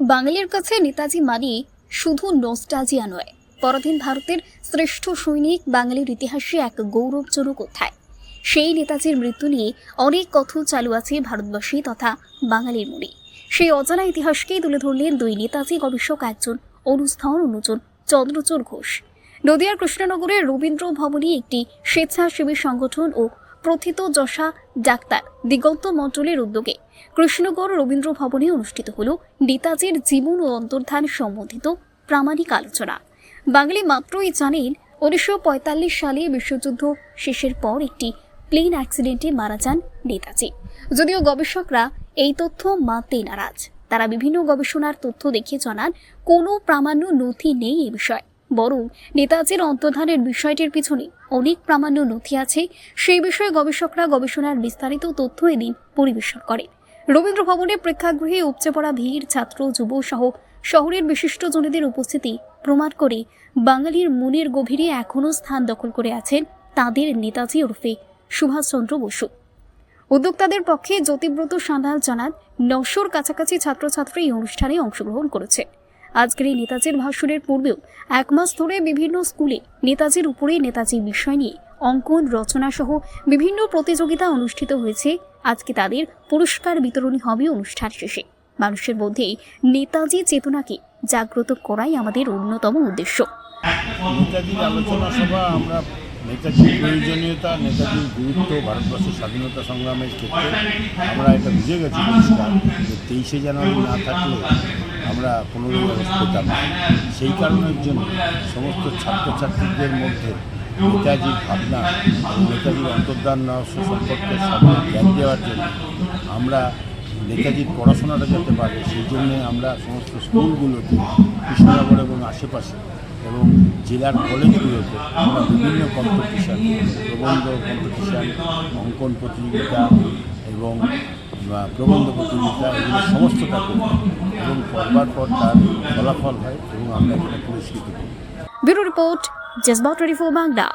বাঙালির কাছে নেতাজি মানে শুধু নস্টালজিয়া নয়। পরাধীন ভারতের শ্রেষ্ঠ সৈনিক বাঙালির ইতিহাসে এক গৌরবজনক অধ্যায়। সেই নেতাজির মৃত্যু নিয়ে অনেক কথা চালু আছে ভারতবাসী তথা বাঙালির মনে। সেই অজানা ইতিহাসকেই তুলে ধরলেন দুই নেতাজি গবেষক একজন অনুস্থান, অন্যজন চন্দ্রচূড় ঘোষ। নদিয়ার কৃষ্ণনগরের রবীন্দ্র ভবনে একটি স্বেচ্ছাসেবী সংগঠন ও প্রথিত যশা ডাক্তার দিগন্ত মণ্ডলের উদ্যোগে কৃষ্ণগড় রবীন্দ্র ভবনে অনুষ্ঠিত হল নেতাজির জীবন ও অন্তর্ধান সম্বন্ধিত প্রামাণিক আলোচনা। বাঙালি মাত্রই জানেন উনিশশো পঁয়তাল্লিশ সালে বিশ্বযুদ্ধ শেষের পর একটি প্লেন অ্যাক্সিডেন্টে মারা যান নেতাজি। যদিও গবেষকরা এই তথ্য মানতে নারাজ। তারা বিভিন্ন গবেষণার তথ্য দেখে জানান, কোনো প্রামাণ্য নথি নেই এ বিষয়ে। বরং নেতাজির অন্তর্ধানের বিষয়টির পিছনে অনেক প্রামাণ্য নথি আছে। সেই বিষয়ে গবেষকরা গবেষণার বিস্তারিত তথ্য এদিন পরিবেশন করেন। রবীন্দ্র ভবনে প্রেক্ষাগৃহে উপচে পড়া ভিড়, ছাত্র, যুব সহ শহরের বিশিষ্ট জনেদের উপস্থিতি প্রমাণ করে বাঙালির মনের গভীরে এখনও স্থান দখল করে আছেন তাদের নেতাজি ওরফে সুভাষচন্দ্র বসু। উদ্যোক্তাদের পক্ষে জ্যোতিব্রত সান্যাল জানান, নশোর কাছাকাছি ছাত্রছাত্রী এই অনুষ্ঠানে অংশগ্রহণ করেছে। আজকের এই নেতাজির ভাষণের পূর্বেও এক মাস ধরে বিভিন্ন স্কুলে নেতাজির উপরে নেতাজি বিষয় নিয়ে অঙ্কন রচনা সহ বিভিন্ন প্রতিযোগিতা অনুষ্ঠিত হয়েছে। আজকে তাদের পুরস্কার বিতরণী হবে অনুষ্ঠান শেষে। মানুষের মধ্যে নেতাজি চেতনাকে জাগ্রত করাই আমাদের অন্যতম উদ্দেশ্য। নেতাজির আলোচনা সভা আমরা নেতাজির প্রয়োজনীয়তা, নেতাজির গুরুত্ব, ভারতবর্ষের স্বাধীনতা সংগ্রামের ক্ষেত্রে আমরা এটা বুঝে গেছি, যে তেইশে জানুয়ারি না থাকলে আমরা আগস্ট পেতাম। না সেই কারণের জন্য সমস্ত ছাত্রছাত্রীদের মধ্যে নেতাজির ভাবনা, নেতাজির অন্তর্দান রহস্য সম্পর্কে সব জ্ঞান দেওয়ার জন্য আমরা নেতাজির পড়াশোনাটা যাতে পারে, সেই জন্যে আমরা সমস্ত স্কুলগুলোতে, কৃষ্ণনগর এবং আশেপাশে এবং জেলার কলেজগুলোতে আমরা বিভিন্ন কম্পিটিশান, প্রবন্ধ কম্পিটিশান, অঙ্কন প্রতিযোগিতা এবং প্রবন্ধ প্রতিযোগিতা, এগুলো সমস্তটা করি করবার পর ফলাফল হয় এবং আমরা এখানে পুরস্কৃত করি ব্যুরো রিপোর্ট জেসবা টোয়েন্টি ফোর বাংলা।